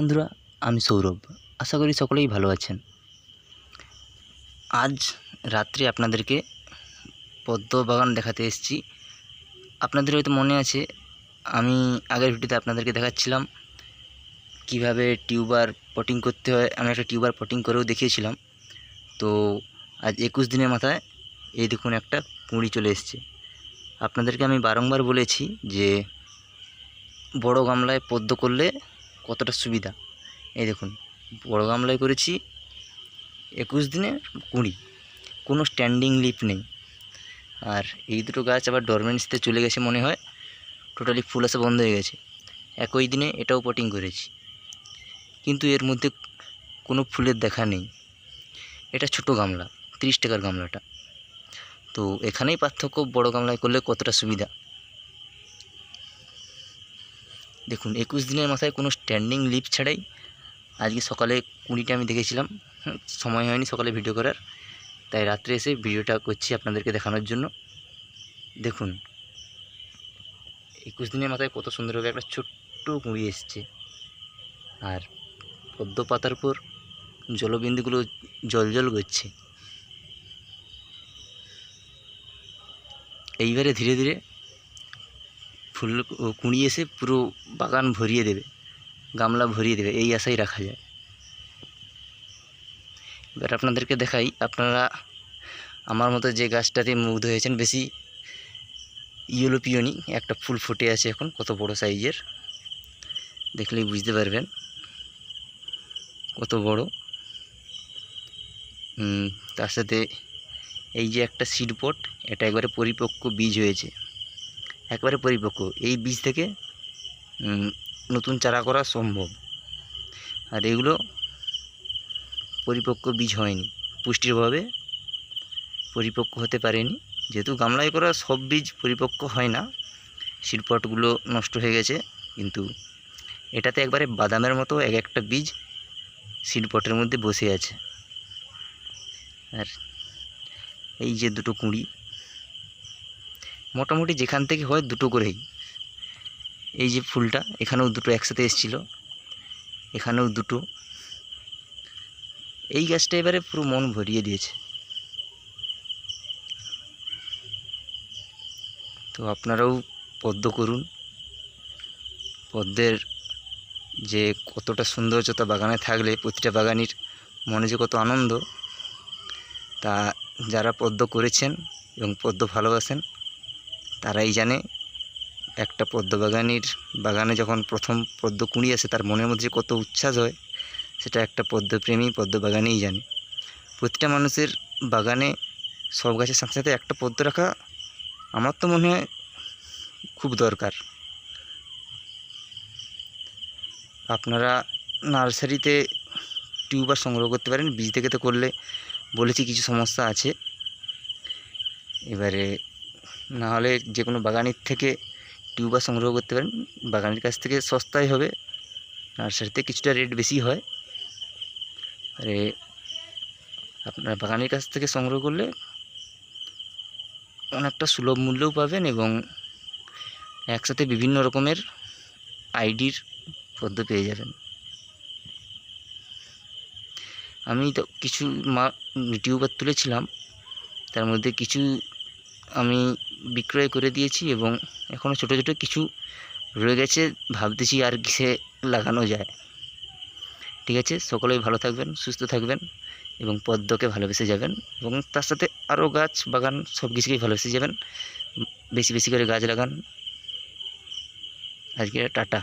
বন্ধুরা, আমি সৌরভ। আশা করি সকলেই ভালো আছেন। আজ রাত্রে আপনাদেরকে পদ্ম বাগান দেখাতে এসেছি। আপনাদের হয়তো মনে আছে, আমি আগের ভিডিওতে আপনাদেরকে দেখাচ্ছিলাম কীভাবে টিউবার পটিং করতে হয়। আমি একটা টিউবার পটিং করেও দেখিয়েছিলাম। তো আজ একুশ দিনের মাথায় এই দেখুন একটা কুঁড়ি চলে এসছে। আপনাদেরকে আমি বারংবার বলেছি যে বড় গামলায় পদ্ম করলে কতটা সুবিধা। এই দেখুন, বড় গামলায় করেছি একুশ দিনে কুড়ি, কোনো স্ট্যান্ডিং লিপ নেই। আর এই দুটো গাছ আবার ডরমেন্সিতে চলে গেছে মনে হয় টোটালি ফুল আসা বন্ধ হয়ে গেছে। একই দিনে এটাও পটিং করেছি। কিন্তু এর মধ্যে কোনো ফুলের দেখা নেই। এটা ছোট গামলা, তিরিশ টাকার গামলাটা। তো এখানেই পার্থক্য বড় গামলায় করলে কতটা সুবিধা? দেখুন একুশ দিনের মাথায় কোনো স্ট্যান্ডিং লিপ ছাড়াই আজকে সকালে কুড়িটা আমি দেখেছিলাম। হুম, সময় হয়নি সকালে ভিডিও করার। তাই রাত্রে এসে ভিডিওটা করছি আপনাদেরকে দেখানোর জন্য। দেখুন একুশ দিনের মাথায় কত সুন্দরভাবে একটা ছোট্ট কুঁড়ি এসছে। আর পদ্ম পাতার উপর জলবিন্দুগুলো জল জল করছে। এইবারে ধীরে ধীরে ফুল কুঁড়ি এসে পুরো বাগান ভরিয়ে দেবে, গামলা ভরিয়ে দেবে, এই আশাই রাখা যায়। এবার আপনাদেরকে দেখাই, আপনারা আমার মতো যে গাছটাতে মুগ্ধ হয়েছেন, বেশি ইয়েলো পিওনি, একটা ফুল ফুটে আছে এখন, কত বড় সাইজের, দেখলেই বুঝতে পারবেন। কত বড়। তার সাথে এই যে একটা সিড পট এটা একবারে পরিপক্ক বীজ হয়েছে। একবারে পরিপক্ক। এই বীজ থেকে নতুন চারা করা সম্ভব। আর এগুলো পরিপক্ক বীজ হয়নি। পুষ্টির অভাবে পরিপক্ক হতে পারেনি। যেহেতু গামলায় করা সব বীজ পরিপক্ক হয় না শিল্পটগুলো নষ্ট হয়ে গেছে। কিন্তু এটাতে একবারে বাদামের মতো এক একটা বীজ শিল্পটের মধ্যে বসে আছে। আর এই যে দুটো কুঁড়ি মোটামুটি যেখান থেকে হয় দুটো করেই। এই যে ফুলটা, এখানেও দুটো একসাথে এসেছিল। এখানেও দুটো। এই গাছটা এবারে পুরো মন ভরিয়ে দিয়েছে। তো আপনারাও পদ্ম করুন। পদ্মের যে কতটা সৌন্দর্যতা বাগানে থাকলে, প্রতিটা বাগানির মনে যে কত আনন্দ, তা যারা পদ্ম করেছেন এবং পদ্ম ভালোবাসেন তারাই জানে। একটা পদ্ম বাগানির বাগানে যখন প্রথম পদ্ম কুঁড়ি আসে, তার মনের মধ্যে কত উচ্ছ্বাস হয়, সেটা একটা পদ্মপ্রেমী পদ্ম বাগানেই জানে। প্রতিটা মানুষের বাগানে সব গাছের সাথে সাথে একটা পদ্ম রাখা আমার তো মনে হয় খুব দরকার। আপনারা নার্সারিতে টিউবার সংগ্রহ করতে পারেন, বীজ থেকে তো করলে বলেছি কিছু সমস্যা আছে। এবারে না হলে যে কোনো বাগানের থেকে টিউবার সংগ্রহ করতে পারেন। বাগানের কাছ থেকে সস্তাই হবে। নার্সারিতে কিছুটা রেট বেশি হয়। আরে আপনার বাগানের কাছ থেকে সংগ্রহ করলে অনেকটা সুলভ মূল্যও পাবেন এবং একসাথে বিভিন্ন রকমের আইডির পদ্ম পেয়ে যাবেন। আমি তো কিছু মা টিউবার তুলেছিলাম। তার মধ্যে কিছু আমি বিক্রয় করে দিয়েছি এবং এখনও ছোট ছোট কিছু রয়ে গেছে, ভাবতেছি আর কিসে লাগানো যায়। ঠিক আছে, সকলেই ভালো থাকবেন, সুস্থ থাকবেন এবং পদ্মকে ভালোবেসে যাবেন এবং তার সাথে আরও গাছ বাগান সব কিছুকেই ভালোবেসে যাবেন। বেশি বেশি করে গাছ লাগান। আজকে টাটা।